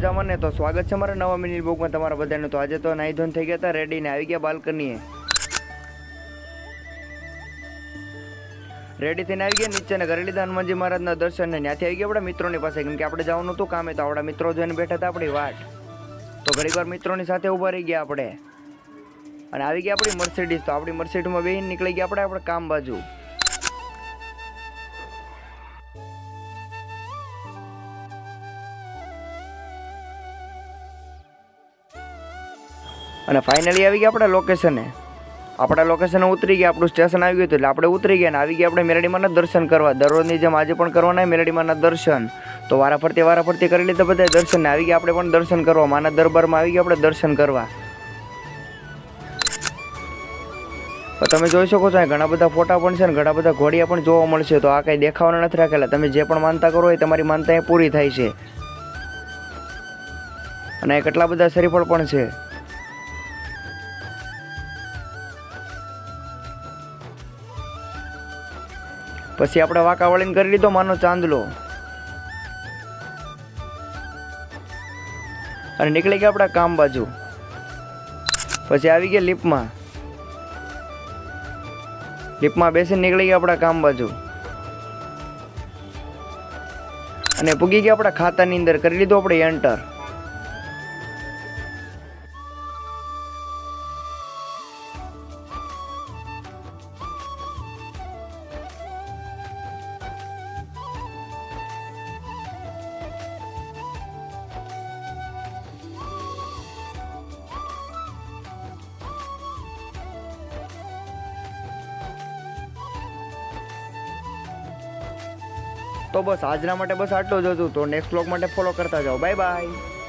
મજામાં ને? તો સ્વાગત છે મારા નવા મિનિટ બુકમાં તમારા બધાને. તો આજે તો નાઈ ધોન થઈ ગયા હતા, રેડી ને આવી ગયા બાલ્કનીએ. રેડી થઈને આવી ગયા, નીચે ને કરી લીધા હનુમાનજી મહારાજના દર્શન ને ત્યાંથી આવી ગયા આપણા મિત્રોની પાસે. કેમ કે આપણે જવાનું હતું કામે, તો આપણા મિત્રો જોઈને બેઠા હતા આપણી વાટ તો ઘણી વાર મિત્રોની સાથે ઊભા રહી ગયા આપણે. અને આવી ગયા આપણી મર્સિડીઝ તો આપણી મર્સિડીઝમાં બેહીને નીકળી ગયા આપણે આપણે કામ બાજુ. અને ફાઇનલી આવી ગયા આપણે લોકેશને આપણા લોકેશને ઉતરી ગયા, આપણું સ્ટેશન આવી ગયું હતું એટલે આપણે ઉતરી ગયા ને આવી ગયા આપણે મેરડીમાંના દર્શન કરવા. દરરોજની જેમ આજે પણ કરવાના મેરડીમાંના દર્શન. તો વારાફરતી વારાફરતી વારા ફરતી કરી લીધા બધા દર્શન આવી ગયા આપણે પણ દર્શન કરવા. માના દરબારમાં આવી ગયા આપણે દર્શન કરવા. તો તમે જોઈ શકો છો ઘણા બધા ફોટા પણ છે ને ઘણા બધા ઘોડિયા પણ જોવા મળશે. તો આ કંઈ દેખાવાના નથી રાખેલા. તમે જે પણ માનતા કરો એ તમારી માનતા એ પૂરી થાય છે. અને કેટલા બધા શરીફળ પણ છે. પછી આપણે વાંકા વળીને કરી લીધો માનો ચાંદલો. અને નીકળી ગયા આપણા કામ બાજુ. પછી આવી ગયા લીપમાં લીપમાં બેસીને નીકળી ગયા આપણા કામ બાજુ. અને પૂગી ગયા આપણા ખાતાની અંદર. કરી લીધો આપણે એન્ટર. તો બસ આજના માટે બસ આટલું જ હતું. તો નેક્સ્ટ બ્લોગ માટે ફોલો કરતા જાઓ. Bye bye